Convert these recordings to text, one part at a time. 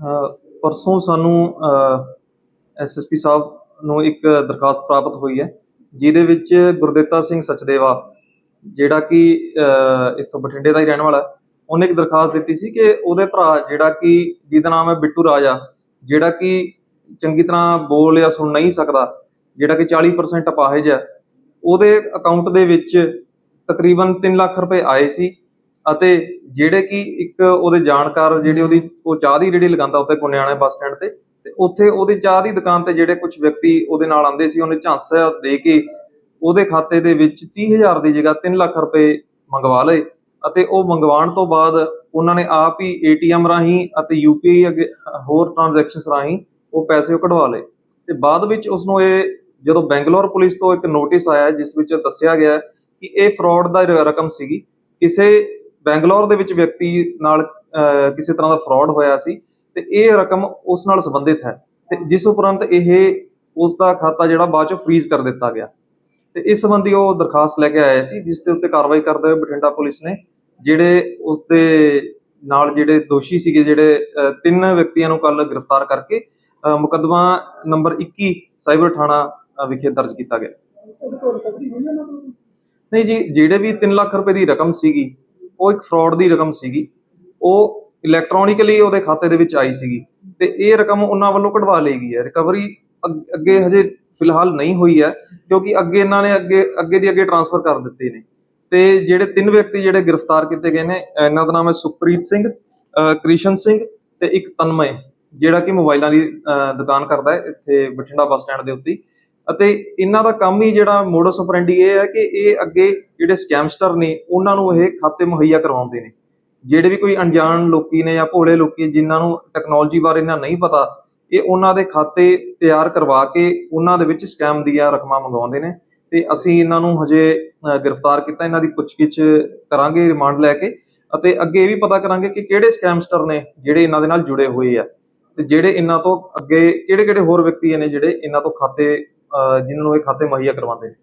ਪਰਸੋਂ ਸਾਨੂੰ ਐਸਐਸਪੀ ਸਾਹਿਬ ਨੂੰ ਇੱਕ ਦਰਖਾਸਤ ਪ੍ਰਾਪਤ ਹੋਈ ਹੈ, ਜਿਹਦੇ ਵਿੱਚ ਗੁਰਦਿੱਤਾ ਸਿੰਘ ਸਚਦੇਵਾ, ਜਿਹੜਾ ਕਿ ਇੱਥੋਂ ਬਠਿੰਡੇ ਦਾ ਹੀ ਰਹਿਣ ਵਾਲਾ, ਉਹਨੇ ਇੱਕ ਦਰਖਾਸਤ ਦਿੱਤੀ ਸੀ ਕਿ ਉਹਦੇ ਭਰਾ ਜਿਹੜਾ ਕਿ, ਜਿਹਦਾ ਨਾਮ ਹੈ ਬਿੱਟੂ ਰਾਜਾ, ਜਿਹੜਾ ਕਿ ਚੰਗੀ ਤਰ੍ਹਾਂ ਬੋਲ ਜਾਂ ਸੁਣ ਨਹੀਂ ਸਕਦਾ, ਜਿਹੜਾ ਕਿ 40% ਅਪਾਹਿਜ ਹੈ, ਉਹਦੇ ਅਕਾਊਂਟ ਦੇ ਵਿੱਚ ਤਕਰੀਬਨ 3 ਲੱਖ ਰੁਪਏ ਆਏ ਸੀ। ਅਤੇ ਜਿਹੜੇ ਕਿ ਇੱਕ ਉਹਦੇ ਜਾਣਕਾਰ ਜਿਹੜੇ ਉਹਦੀ ਉਹ ਚਾਹ ਦੀ ਰੇੜੀ ਲਗਾਉਂਦਾ ਉੱਤੇ ਕੁਨਿਆਣੇ ਬੱਸ ਸਟੈਂਡ ਤੇ ਤੇ ਉੱਥੇ ਉਹਦੀ ਚਾਹ ਦੀ ਦੁਕਾਨ ਤੇ ਜਿਹੜੇ ਕੁਝ ਵਿਅਕਤੀ ਉਹਦੇ ਨਾਲ ਆਂਦੇ ਸੀ, ਉਹਨੇ ਝਾਂਸਾ ਦੇ ਕੇ ਉਹਦੇ ਖਾਤੇ ਦੇ ਵਿੱਚ 30000 ਦੀ ਜਗ੍ਹਾ 3 ਲੱਖ ਰੁਪਏ ਮੰਗਵਾ ਲਏ ਅਤੇ ਉਹ ਮੰਗਵਾਉਣ ਤੋਂ ਬਾਅਦ ਉਹਨਾਂ ਨੇ ਆਪ ਹੀ ਏਟੀਐਮ ਰਾਹੀਂ ਅਤੇ ਯੂਪੀਆਈ ਅੱਗੇ ਹੋਰ ਟ੍ਰਾਂਜੈਕਸ਼ਨਸ ਰਾਹੀਂ ਉਹ ਪੈਸੇ ਉਹ ਕਢਵਾ ਲਏ। ਤੇ ਬਾਅਦ ਵਿੱਚ ਉਸ ਨੂੰ ਇਹ ਜਦੋਂ ਬੈਂਗਲੌਰ ਪੁਲਿਸ ਤੋਂ ਇੱਕ ਨੋਟਿਸ ਆਇਆ, ਜਿਸ ਵਿੱਚ ਦੱਸਿਆ ਗਿਆ ਕਿ ਇਹ ਫਰਾਡ ਦਾ ਰਕਮ ਸੀਗੀ, ਕਿਸੇ ਬੈਂਗਲੌਰ ਦੇ ਵਿੱਚ ਵਿਅਕਤੀ ਨਾਲ ਕਿਸੇ ਤਰ੍ਹਾਂ ਦਾ ਫਰਾਡ ਹੋਇਆ ਸੀ ਤੇ ਇਹ ਰਕਮ ਉਸ ਨਾਲ ਸੰਬੰਧਿਤ ਹੈ ਤੇ ਜਿਸ ਉਪਰੰਤ ਇਹ ਉਸ ਦਾ ਖਾਤਾ ਜਿਹੜਾ ਬਾਅਦ ਚ ਫ੍ਰੀਜ਼ ਕਰ ਦਿੱਤਾ ਗਿਆ। ਤੇ ਇਸ ਸੰਬੰਧੀ ਉਹ ਦਰਖਾਸਤ ਲੈ ਕੇ ਆਇਆ ਸੀ ਜਿਸ ਦੇ ਉੱਤੇ ਕਾਰਵਾਈ ਕਰਦੇ ਹੋਏ ਬਠਿੰਡਾ ਪੁਲਿਸ ਨੇ ਜਿਹੜੇ ਉਸ ਦੇ ਨਾਲ ਜਿਹੜੇ ਦੋਸ਼ੀ ਸੀਗੇ ਜਿਹੜੇ ਤਿੰਨ ਵਿਅਕਤੀਆਂ ਨੂੰ ਕੱਲ ਗ੍ਰਿਫਤਾਰ ਕਰਕੇ ਮੁਕੱਦਮਾ ਨੰਬਰ 21 ਸਾਈਬਰ ਥਾਣਾ ਵਿਖੇ ਦਰਜ ਕੀਤਾ ਗਿਆ। ਨਹੀਂ ਜੀ ਜਿਹੜੇ ਵੀ 3 ਲੱਖ ਰੁਪਏ ਦੀ ਰਕਮ ਸੀਗੀ ਉਹ ਇੱਕ ਫਰਾਡ ਦੀ ਰਕਮ ਸੀਗੀ। ਉਹ ਇਲੈਕਟ੍ਰੋਨਿਕਲੀ ਉਹਦੇ ਖਾਤੇ ਦੇ ਵਿੱਚ ਆਈ ਸੀਗੀ ਤੇ ਇਹ ਰਕਮ ਉਹਨਾਂ ਵੱਲੋਂ ਕਢਵਾ ਲਈ ਗਈ ਹੈ। ਰਿਕਵਰੀ ਅੱਗੇ ਹਜੇ ਫਿਲਹਾਲ ਨਹੀਂ ਹੋਈ ਹੈ ਕਿਉਂਕਿ ਅੱਗੇ ਇਹਨਾਂ ਨੇ ਅੱਗੇ ਅੱਗੇ ਦੀ ਅੱਗੇ ਟ੍ਰਾਂਸਫਰ ਕਰ ਦਿੱਤੇ ਨੇ। ਤੇ ਜਿਹੜੇ ਤਿੰਨ ਵਿਅਕਤੀ ਜਿਹੜੇ ਗ੍ਰਿਫਤਾਰ ਕੀਤੇ ਗਏ ਨੇ, ਇਹਨਾਂ ਦਾ ਨਾਮ ਹੈ ਸੁਖਪ੍ਰੀਤ ਸਿੰਘ ਕ੍ਰਿਸ਼ਨ ਸਿੰਘ ਤੇ ਇੱਕ ਤਨਮय ਜਿਹੜਾ ਕਿ ਮੋਬਾਈਲਾਂ ਦੀ ਦੁਕਾਨ ਕਰਦਾ ਹੈ ਇੱਥੇ ਬਠਿੰਡਾ ਬੱਸ ਸਟੈਂਡ ਦੇ ਉੱਤੇ। ਅਤੇ ਇਹਨਾਂ ਦਾ ਕੰਮ ਹੀ ਜਿਹੜਾ ਮੋਡਸ ਆਪਰੈਂਡੀ ਇਹ ਹੈ ਕਿ ਇਹ ਅੱਗੇ ਜਿਹੜੇ ਸਕੈਮਸਟਰ ਨੇ ਉਹਨਾਂ ਨੂੰ ਇਹ ਖਾਤੇ ਮੁਹੱਈਆ ਕਰਵਾਉਂਦੇ ਨੇ। ਜਿਹੜੇ ਵੀ ਕੋਈ ਅਣਜਾਣ ਲੋਕੀ ਨੇ ਜਾਂ ਭੋਲੇ ਲੋਕੀ ਜਿਨ੍ਹਾਂ ਨੂੰ ਟੈਕਨੋਲੋਜੀ ਬਾਰੇ ਇਹਨਾਂ ਨਹੀਂ ਪਤਾ ਇਹ ਉਹਨਾਂ ਦੇ ਖਾਤੇ ਤਿਆਰ ਕਰਵਾ ਕੇ ਉਹਨਾਂ ਦੇ ਵਿੱਚ ਸਕੈਮ ਦੀਆਂ ਰਕਮਾਂ ਮੰਗਵਾਉਂਦੇ ਨੇ ਤੇ ਅਸੀਂ ਇਹਨਾਂ ਨੂੰ ਹਜੇ ਗ੍ਰਿਫਤਾਰ ਕੀਤਾ ਇਹਨਾਂ ਦੀ ਪੁੱਛਗਿੱਛ ਕਰਾਂਗੇ ਰਿਮਾਂਡ ਲੈ ਕੇ ਅਤੇ ਅੱਗੇ ਇਹ ਵੀ ਪਤਾ ਕਰਾਂਗੇ ਕਿ ਕਿਹੜੇ ਸਕੈਮਸਟਰ ਨੇ ਜਿਹੜੇ ਇਹਨਾਂ ਦੇ ਨਾਲ ਜੁੜੇ ਹੋਏ ਆ। ਤੇ ਜਿਹੜੇ ਇਹਨਾਂ ਤੋਂ ਅੱਗੇ ਕਿਹੜੇ ਕਿਹੜੇ ਹੋਰ ਵਿਅਕਤੀ ਨੇ ਜਿਹੜੇ ਇਹਨਾਂ ਤੋਂ ਖਾਤੇ ਅ, ਜਿਨ੍ਹਾਂ ਨੂੰ ਇਹ ਖਾਤੇ ਮੁਹੱਈਆ ਕਰਵਾਉਂਦੇ ਨੇ।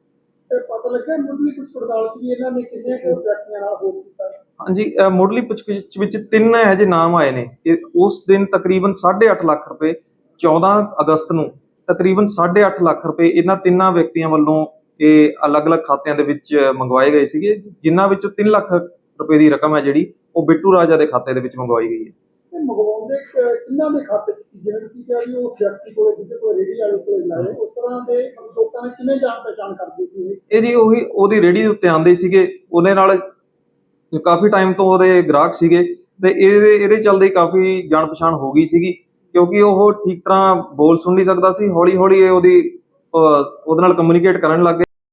ਪਤਾ ਲੱਗਾ ਮੁੱਢਲੀ ਕੁਝ ਪੜਤਾਲ ਸੀ ਇਹਨਾਂ ਨੇ ਕਿੰਨੇ ਕੁ ਵਿਅਕਤੀਆਂ ਨਾਲ ਹੋਰ ਕੀਤਾ? ਹਾਂਜੀ ਅ, ਮੁੱਢਲੀ ਪੁੱਛਗਿੱਛ ਵਿੱਚ ਤਿੰਨ ਇਹੋ ਜਿਹੇ ਨਾਮ ਆਏ ਨੇ ਕਿ ਉਸ ਦਿਨ ਤਕਰੀਬਨ 8.5 ਲੱਖ ਰੁਪਏ 14 ਅਗਸਤ ਨੂੰ ਤਕਰੀਬਨ 8.5 ਲੱਖ ਰੁਪਏ ਇਹਨਾਂ ਤਿੰਨਾਂ ਵਿਅਕਤੀਆਂ ਵੱਲੋਂ ਇਹ ਅਲੱਗ-ਅਲੱਗ ਖਾਤਿਆਂ ਦੇ ਵਿੱਚ ਮੰਗਵਾਏ ਗਏ ਸੀਗੇ ਜਿਨ੍ਹਾਂ ਵਿੱਚੋਂ 3 ਲੱਖ ਰੁਪਏ ਦੀ ਰਕਮ ਹੈ ਜਿਹੜੀ ਉਹ ਬਿੱਟੂ ਰਾਜਾ ਦੇ ਖਾਤੇ ਦੇ ਵਿੱਚ ਮੰਗਵਾਈ ਗਈ ਹੈ। ਮੰਗਵਾਉਂਦੇ ਕਿੰਨਾਂ ਦੇ ਖਾਤੇ 'ਚ ਸੀ? ਜਿਵੇਂ ਤੁਸੀਂ ਕਿਹਾ ਵੀ ਉਸ ਵਿਅਕਤੀ ਕੋਲੇ ਜਿਹਦੇ ਕੋਲ ਰੇੜੀ ਵਾਲੇ ਕੋਲੇ ਲਾਏ ਉਸ ਤਰ੍ਹਾਂ ਦੇ ਲੋਕਾਂ ਨੇ ਕਿਵੇਂ ਜਾਣ ਪਛਾਣ ਕਰਦੇ ਸੀ ਇਹ? ਜੀ ਉਹੀ ਉਹਦੀ ਰੇੜੀ ਦੇ ਉੱਤੇ ਆਂਦੇ ਸੀਗੇ। ਉਹਦੇ ਨਾਲ ਕਾਫੀ ਟਾਈਮ ਤੋਂ ਉਹਦੇ ਗ੍ਰਾਹਕ ਸੀਗੇ ਤੇ ਇਹਦੇ ਇਹਦੇ ਚੱਲਦੇ ਕਾਫੀ ਜਾਣ ਪਛਾਣ ਹੋ ਗਈ ਸੀਗੀ। ਕਿਉਂਕਿ ਉਹ ਠੀਕ ਤਰ੍ਹਾਂ ਬੋਲ ਸੁਣ ਨਹੀਂ ਸਕਦਾ ਸੀ। ਹੌਲੀ ਹੌਲੀ ਉਹਦੀ ਉਹਦੇ ਨਾਲ ਕਮਿਊਨੀਕੇਟ ਕਰਨ ਲੱਗ